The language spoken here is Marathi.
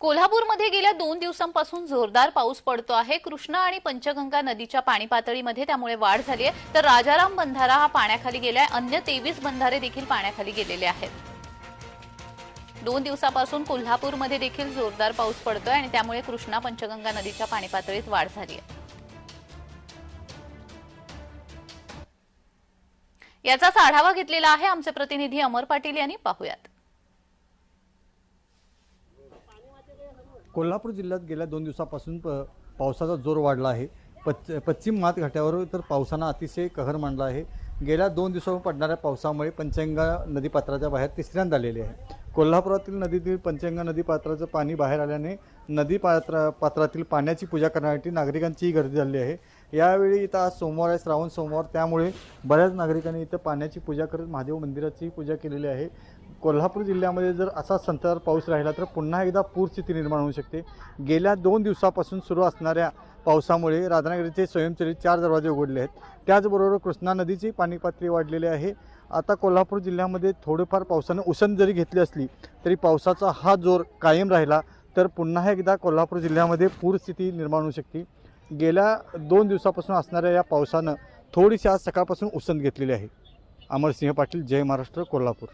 कोल्हापूरमध्ये गेल्या दोन दिवसांपासून जोरदार पाऊस पडतो आहे. कृष्णा आणि पंचगंगा नदीच्या पाणी पातळीमध्ये त्यामुळे वाढ झाली आहे. तर राजाराम बंधारा हा पाण्याखाली गेलाय. अन्य तेवीस बंधारे देखील पाण्याखाली गेलेले आहेत. दोन दिवसापासून कोल्हापूरमध्ये देखील जोरदार पाऊस पडतोय आणि त्यामुळे कृष्णा पंचगंगा नदीच्या पाणी पातळीत वाढ झाली आहे. याचाच आढावा घेतलेला आहे आमचे प्रतिनिधी अमर पाटील यांनी. पाहुयात. कोल्हापूर जिल्ह्यात गेल्या दोन दिवसापासून प पावसाचा जोर वाढला आहे. पच पश्चिम मातघाट्यावर तर पावसानं अतिशय कहर मांडला आहे. गेल्या दोन दिवसावर पडणाऱ्या पावसामुळे पंचगंगा नदीपात्राच्या बाहेर तिसऱ्यांदा आलेले आहे. कोल्हापुरातील नदीतील पंचगंगा नदीपात्राचं पाणी बाहेर आल्याने नदीपात्र पात्रातील पाण्याची पूजा करण्यासाठी नागरिकांचीही गर्दी झाली आहे. यावेळी इथं आज सोमवार आहे श्रावण सोमवार. त्यामुळे बऱ्याच नागरिकांनी इथं पाण्याची पूजा करत महादेव मंदिराचीही पूजा केलेली आहे. कोल्हापूर जिल्ह्यामध्ये जर असा संततधार पाऊस राहिला तर पुन्हा एकदा पूरस्थिती निर्माण होऊ शकते. गेल्या दोन दिवसापासून सुरू असणाऱ्या पावसामुळे राधानगरीचे स्वयंचलित चार दरवाजे उघडले आहेत. त्याचबरोबर कृष्णा नदीची पाणी पातळी वाढलेली आहे. आता कोल्हापूर जिल्ह्यामध्ये थोडंफार पावसानं उसण जरी घेतली असली तरी पावसाचा हा जोर कायम राहिला तर पुन्हा एकदा कोल्हापूर जिल्ह्यामध्ये पूरस्थिती निर्माण होऊ शकते. गेल्या दोन दिवसापासून असणाऱ्या या पावसानं थोडीशी आज सकाळपासून उसंत घेतलेली आहे. अमरसिंह पाटील जय महाराष्ट्र कोल्हापूर.